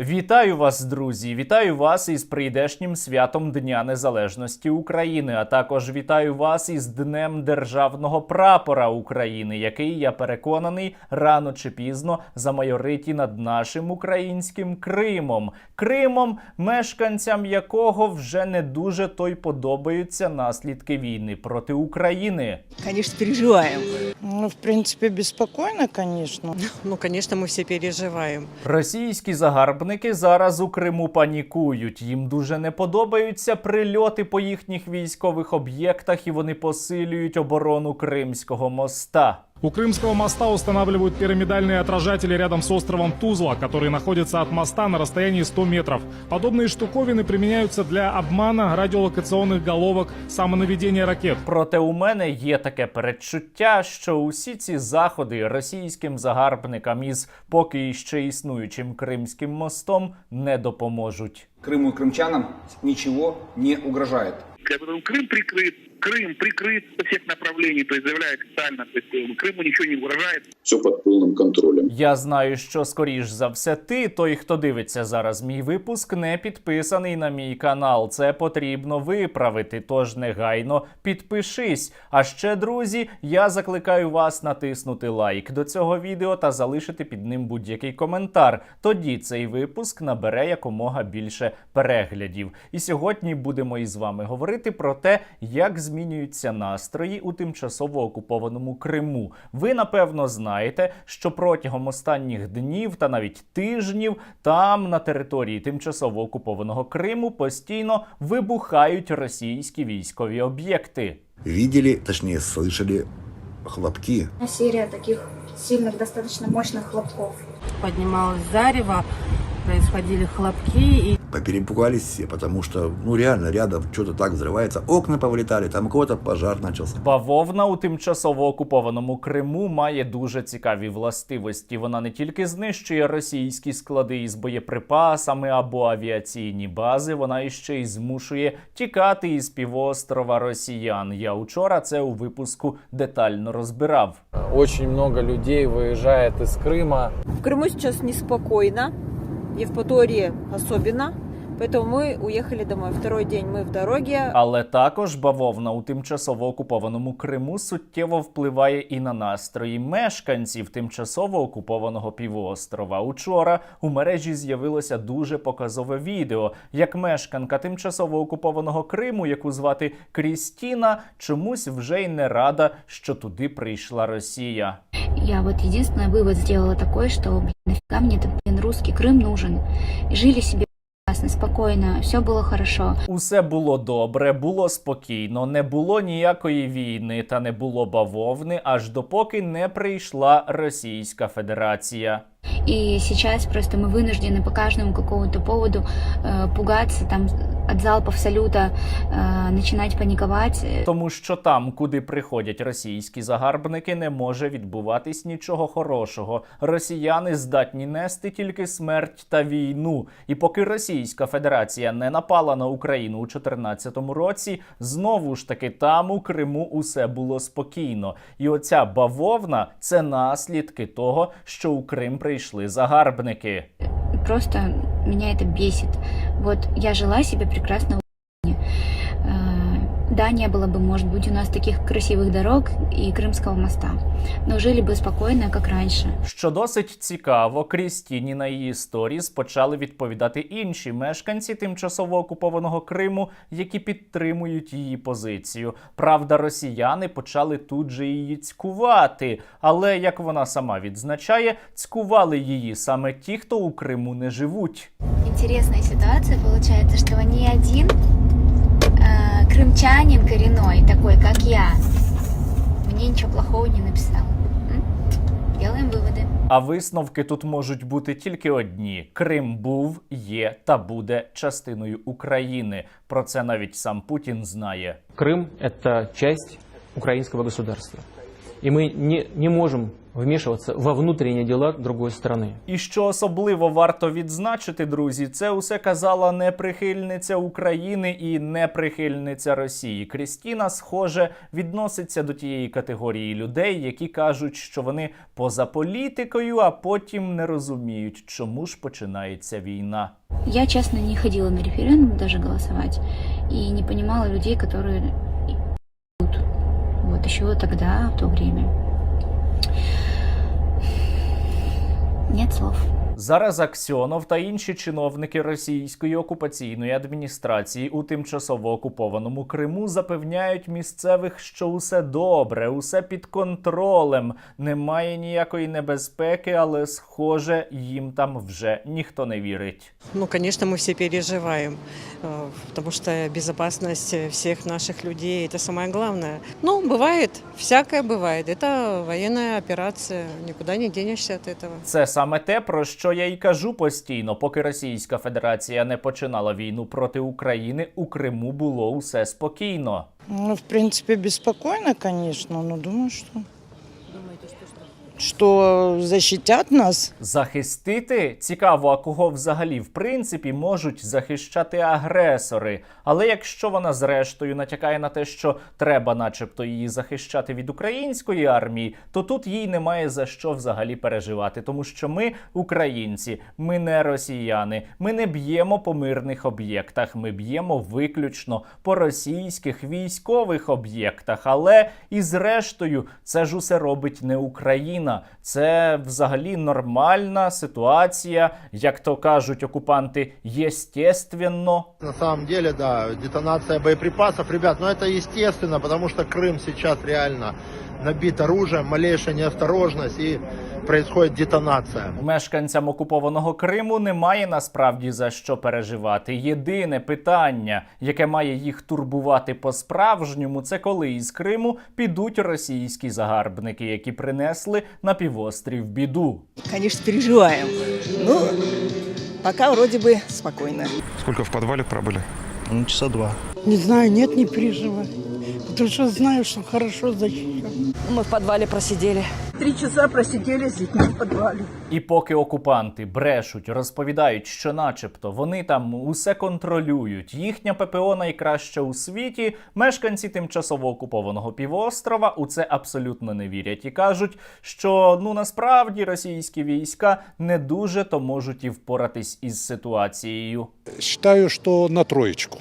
Вітаю вас, друзі! Вітаю вас із прийдешнім святом Дня Незалежності України. А також вітаю вас із Днем Державного прапора України, який я переконаний рано чи пізно замайорить над нашим українським Кримом. Кримом, мешканцям якого вже не дуже той подобаються наслідки війни проти України. Конечно, переживаем. Ну, в принципе, беспокойно, конечно. Ну, конечно, мы все переживаем. Російські загарбники зараз у Криму панікують. Їм дуже не подобаються прильоти по їхніх військових об'єктах, і вони посилюють оборону Кримського моста. У Крымского моста устанавливают пирамидальные отражатели рядом с островом Тузла, который находится от моста на расстоянии 100 метров. Подобные штуковины применяются для обмана радиолокационных головок, самонаведения ракет. Проте у мене є таке передчуття, що усі ці заходи російським загарбникам із поки ще існуючим Кримським мостом не допоможуть. Крыму и крымчанам ничего не угрожает. Как бы, ну, Крым прикрыт, Крым прикрыт со всех направлений, то есть заявляет официально, то есть э, Крыму ничего не угрожает. все под полным контролем. Я знаю, що скоріш за все ти, той, хто дивиться зараз мій випуск, не підписаний на мій канал. Це потрібно виправити. Тож негайно підпишись. А ще, друзі, я закликаю вас натиснути лайк до цього відео та залишити під ним будь-який коментар. Тоді цей випуск набере якомога більше переглядів. І сьогодні будемо із вами говорити про те, як змінюються настрої у тимчасово окупованому Криму. Ви напевно знаєте, що протягом останніх днів та навіть тижнів там на території тимчасово окупованого Криму постійно вибухають російські військові об'єкти. видели, точнее слышали хлопки. серия таких сильных, достаточно мощных хлопков. Поднималось зарево, происходили хлопки, и Поперепугались все, потому что, ну реально, рядом что-то так взрывается, окна повылетали, там у кого-то пожар начался. Бавовна у тимчасово окупованому Криму має дуже цікаві властивості. Вона не тільки знищує російські склади із боєприпасами або авіаційні бази, вона іще й змушує тікати із півострова росіян. Я учора це у випуску детально розбирав. Очень много людей выезжает из Крыма. в Крыму сейчас неспокойно, Евпатории особенно, поэтому мы уехали домой. Второй день мы в дороге. Але також бавовна у тимчасово окупованому Криму суттєво впливає і на настрої мешканців тимчасово окупованого півострова. Учора у мережі з'явилося дуже показове відео, як мешканка тимчасово окупованого Криму, яку звати Крістіна, чомусь вже й не рада, що туди прийшла Росія. Я вот единственный вывод сделала такой, что, блин, нафига мне этот, блин, русский Крым нужен. И жили себе прекрасно, спокойно, все было хорошо. Усе було добре, було спокійно, не було ніякої війни та не було бавовни, аж допоки не прийшла Російська Федерація. И сейчас просто мы вынуждены по каждому какому-то поводу э, пугаться, там, от залпов салюта, э, начинать паниковать. Тому що там, куди приходять російські загарбники, не може відбуватись нічого хорошого. Росіяни здатні нести тільки смерть та війну. І поки Російська Федерація не напала на Україну у 2014 році, знову ж таки там у Криму усе було спокійно. І оця бавовна це наслідки того, що у Крим прийшли загарбники. Просто меня это бесит. Вот я жила себе прекрасно Э, Да, не было бы, может быть, у нас таких красивых дорог и Крымского моста. Но жили бы спокойно, как раньше. Що досить цікаво, Крістіні на її сторіс почали відповідати інші мешканці тимчасово окупованого Криму, які підтримують її позицію. Правда, росіяни почали тут же її цькувати. Але як вона сама відзначає, цькували її саме ті, хто у Криму не живуть. Интересная ситуация получается, что ни один э, крымчанин коренной, такой как я, мне ничего плохого не написал. М? Делаем выводы. А висновки тут можуть бути тільки одні: Крим був, є та буде частиною України. Про це навіть сам Путін знає. Крым – это часть украинского государства. И мы не, не можем вмешиваться во внутренние дела другой страны. І що особливо варто відзначити, друзі, це усе казала не прихильниця України і не прихильниця Росії. Крістіна, схоже, відноситься до тієї категорії людей, які кажуть, що вони поза політикою, а потім не розуміють, чому ж починається війна. Я, честно, не ходила на референдум даже голосовать и не понимала людей, которые. Вот еще тогда, в то время. Нет слов. Зараз Аксьонов та інші чиновники російської окупаційної адміністрації у тимчасово окупованому Криму запевняють місцевих, що усе добре, усе під контролем, немає ніякої небезпеки, але схоже, їм там вже ніхто не вірить. Ну, конечно, мы все переживаем, э, потому что безопасность всех наших людей – это самое главное. Ну, бывает, всякое бывает. Это военная операция, никуда не денешься от этого. Це саме те, про що я й кажу постійно. Поки Російська Федерація не починала війну проти України, у Криму було усе спокійно. Ну, в принципі, безпокійно, звісно, але думаю, що. Що захистять нас. Захистити цікаво, а кого взагалі в принципі можуть захищати агресори. Але якщо вона зрештою натякає на те, що треба, начебто, її захищати від української армії, то тут їй немає за що взагалі переживати, тому що ми українці, ми не росіяни, ми не б'ємо по мирних об'єктах, ми б'ємо виключно по російських військових об'єктах. Але і зрештою, це ж усе робить не Україна. Це взагалі нормальна ситуація, як то кажуть окупанти, єстественно. На самом деле, да, детонация боеприпасов, ребят, ну это естественно, потому что Крым сейчас реально набит оружием, малейшая неосторожность и происходит детонация. Мешканцям окупованого Криму немає насправді за що переживати. Єдине питання, яке має їх турбувати по-справжньому, це коли із Криму підуть російські загарбники, які принесли на півострів біду. Конечно, переживаем. Ну, пока вроде бы спокойно. Сколько в подвале пробыли? Ну, часа два. Не знаю, нет, не переживай. Потому что знаю, что хорошо защищен. Мы в подвале просидели. Три часа просидели с детьми в подвале. І поки окупанти брешуть, розповідають, що, начебто, вони там усе контролюють, їхня ППО найкраща у світі. Мешканці тимчасово окупованого півострова у це абсолютно не вірять і кажуть, що ну насправді російські війська не дуже то можуть і впоратись із ситуацією. Считаю, что на троечку.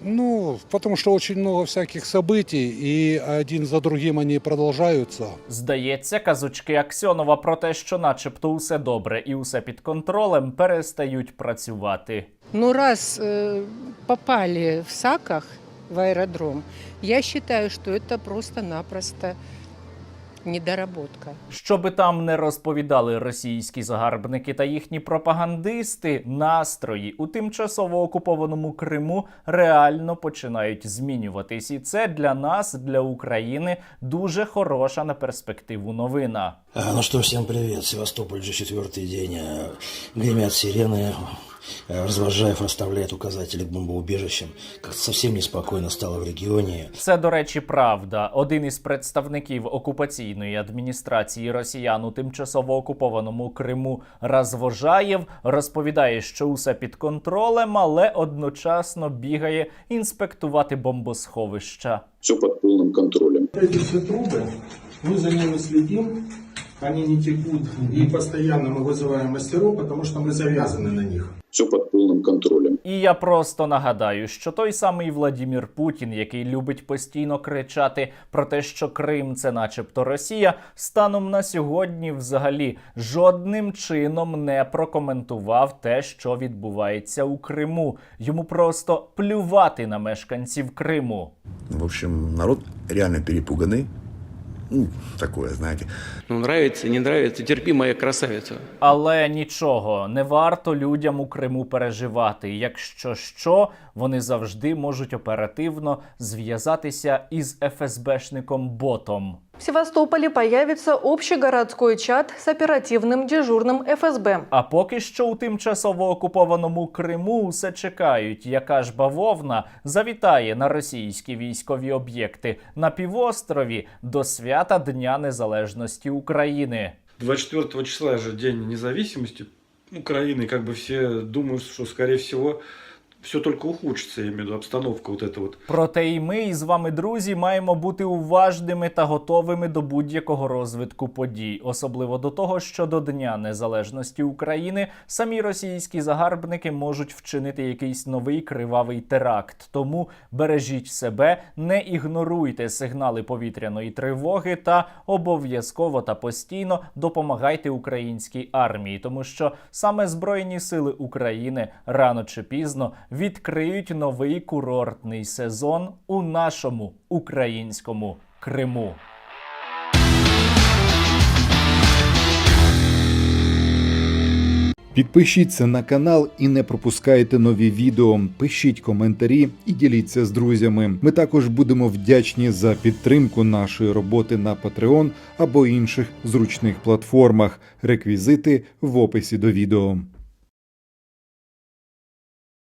Ну, потому что очень много всяких событий, и один за другим они продолжаются. Здається, казочки Аксьонова про те, що, начебто, усе добре і усе під контролем, перестають працювати. Ну, раз э, попали в САКах в аэродром, я считаю, что это просто-напросто недоработка. Щоби там не розповідали російські загарбники та їхні пропагандисти, настрої у тимчасово окупованому Криму реально починають змінюватись, і це для нас, для України, дуже хороша на перспективу новина. Ну что, всем привет. Севастополь уже четвертый день. э, Гремят сирены. э, Развожаев расставляет указатели к бомбоубежищам. Как-то совсем неспокойно стало в регионе. Це, до речі, правда. Один із представників окупаційної адміністрації росіян у тимчасово окупованому Криму Развожаєв розповідає, що усе під контролем, але одночасно бігає інспектувати бомбосховища. Все под полным контролем. Эти все трубы, мы за ними следим, они не текут, и постоянно мы вызываем мастеров, потому что мы завязаны на них. Все под полным контролем. І я просто нагадаю, що той самий Владімір Путін, який любить постійно кричати про те, що Крим це начебто Росія, станом на сьогодні взагалі жодним чином не прокоментував те, що відбувається у Криму. Йому просто плювати на мешканців Криму. В общем, народ реально перепуганный. Ну, такое, знаете. Ну, нравится, не нравится, терпи, моя красавица. Але нічого, не варто людям у Криму переживати. Якщо що, вони завжди можуть оперативно зв'язатися із ФСБшником ботом. в Севастополе появится общегородской чат с оперативным дежурным ФСБ. А поки що у тимчасово окупованому Криму все чекають, яка ж бавовна завітає на російські військові об'єкти на півострові до свята Дня Незалежності України. 24 числа же День независимости Украины. Как бы все думают, что, скорее всего, все только ухудшится, я имею в виду, обстановка вот эта вот. Проте і ми із вами, друзі, маємо бути уважними та готовими до будь-якого розвитку подій, особливо до того, що до Дня Незалежності України самі російські загарбники можуть вчинити якийсь новий кривавий теракт. Тому бережіть себе, не ігноруйте сигнали повітряної тривоги та обов'язково та постійно допомагайте українській армії, тому що саме Збройні сили України рано чи пізно відкриють новий курортний сезон у нашому українському Криму. Підпишіться на канал і не пропускайте нові відео. Пишіть коментарі і діліться з друзями. Ми також будемо вдячні за підтримку нашої роботи на Patreon або інших зручних платформах. Реквізити в описі до відео.